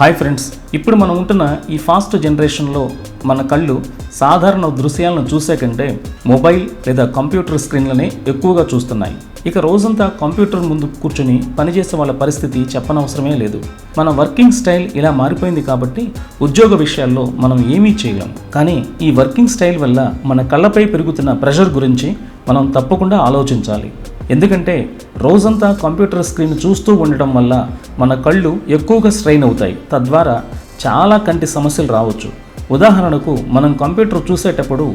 Hi friends ఇప్పుడు మనం ఉంటున్న ఈ ఫాస్ట్ జనరేషన్లో మన కళ్ళు సాధారణ దృశ్యాలను చూసే కంటే మొబైల్ లేదా కంప్యూటర్ స్క్రీన్లనే ఎక్కువగా చూస్తున్నాయి. ఇక రోజంతా కంప్యూటర్ ముందు కూర్చొని పనిచేసే వాళ్ళ పరిస్థితి చెప్పనవసరమే లేదు. మన వర్కింగ్ స్టైల్ ఇలా మారిపోయింది కాబట్టి ఉద్యోగ విషయాల్లో మనం ఏమీ చేయలేం. కానీ ఈ వర్కింగ్ స్టైల్ వల్ల మన కళ్ళపై పెరుగుతున్న ప్రెషర్ గురించి మనం తప్పకుండా ఆలోచించాలి. ఎందుకంటే రోజంతా కంప్యూటర్ స్క్రీన్ చూస్తూ ఉండటం వల్ల మన కళ్ళు ఎక్కువగా స్ట్రెయిన్ అవుతాయి. తద్వారా చాలా కంటి సమస్యలు రావచ్చు. ఉదాహరణకు మనం కంప్యూటర్ చూసేటప్పుడు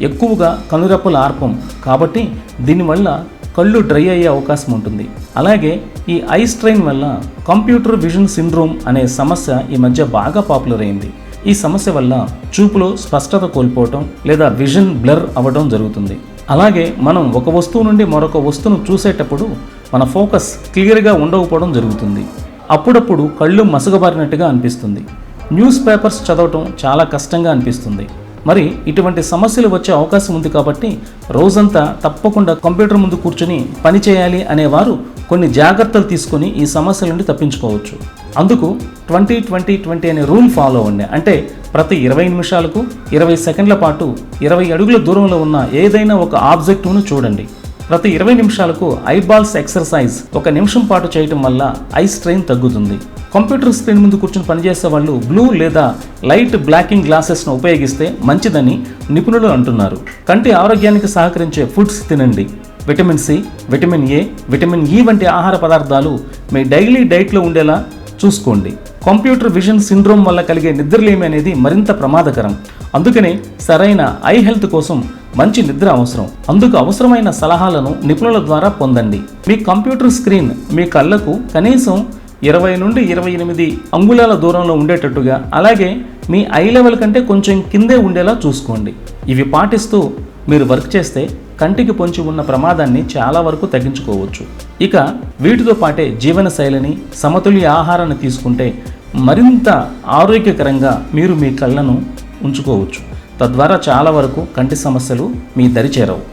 ఎక్కువగా కనురెప్పలు ఆర్పం కాబట్టి దీనివల్ల కళ్ళు డ్రై అయ్యే అవకాశం ఉంటుంది. అలాగే ఈ ఐ స్ట్రెయిన్ వల్ల కంప్యూటర్ విజన్ సిండ్రోమ్ అనే సమస్య ఈ మధ్య బాగా పాపులర్ అయింది. ఈ సమస్య వల్ల చూపులో స్పష్టత కోల్పోవటం లేదా విజన్ బ్లర్ అవ్వడం జరుగుతుంది. అలాగే మనం ఒక వస్తువు నుండి మరొక వస్తువును చూసేటప్పుడు మన ఫోకస్ క్లియర్గా ఉండకపోవడం జరుగుతుంది. అప్పుడప్పుడు కళ్ళు మసగబారినట్టుగా అనిపిస్తుంది. న్యూస్ పేపర్స్ చదవటం చాలా కష్టంగా అనిపిస్తుంది. మరి ఇటువంటి సమస్యలు వచ్చే అవకాశం ఉంది కాబట్టి రోజంతా తప్పకుండా కంప్యూటర్ ముందు కూర్చొని పని చేయాలి అనేవారు కొన్ని జాగ్రత్తలు తీసుకొని ఈ సమస్యల నుండి తప్పించుకోవచ్చు. అందుకు ట్వంటీ ట్వంటీ ట్వంటీ అనే రూల్ ఫాలో అవ్వండి. అంటే ప్రతి ఇరవై నిమిషాలకు ఇరవై సెకండ్ల పాటు ఇరవై అడుగుల దూరంలో ఉన్న ఏదైనా ఒక ఆబ్జెక్టును చూడండి. ప్రతి ఇరవై నిమిషాలకు ఐబాల్స్ ఎక్సర్సైజ్ ఒక నిమిషం పాటు చేయటం వల్ల ఐ స్ట్రెయిన్ తగ్గుతుంది. కంప్యూటర్ స్క్రీన్ ముందు కూర్చొని పనిచేసే వాళ్ళు బ్లూ లేదా లైట్ బ్లాకింగ్ గ్లాసెస్ను ఉపయోగిస్తే మంచిదని నిపుణులు అంటున్నారు. కంటి ఆరోగ్యానికి సహకరించే ఫుడ్స్ తినండి. Vitamin C vitamin A vitamin E వంటి ఆహార పదార్థాలు మీ డైలీ డైట్లో ఉండేలా చూసుకోండి. కంప్యూటర్ విజన్ సిండ్రోమ్ వల్ల కలిగే నిద్రలేమి అనేది మరింత ప్రమాదకరం. అందుకనే సరైన ఐ హెల్త్ కోసం మంచి నిద్ర అవసరం. అందుకు అవసరమైన సలహాలను నిపుణుల ద్వారా పొందండి. మీ కంప్యూటర్ స్క్రీన్ మీ కళ్ళకు కనీసం ఇరవై నుండి ఇరవై ఎనిమిది అంగుళాల దూరంలో ఉండేటట్టుగా అలాగే మీ ఐ లెవెల్ కంటే కొంచెం కిందే ఉండేలా చూసుకోండి. ఇవి పాటిస్తూ మీరు వర్క్ చేస్తే కంటికి పొంచి ఉన్న ప్రమాదాన్ని చాలా వరకు తగ్గించుకోవచ్చు. ఇక వీటితో పాటే జీవన శైలిని సమతుల్య ఆహారాన్ని తీసుకుంటే మరింత ఆరోగ్యకరంగా మీరు మీ కళ్ళను ఉంచుకోవచ్చు. తద్వారా చాలా వరకు కంటి సమస్యలు మీ దరి చేరవు.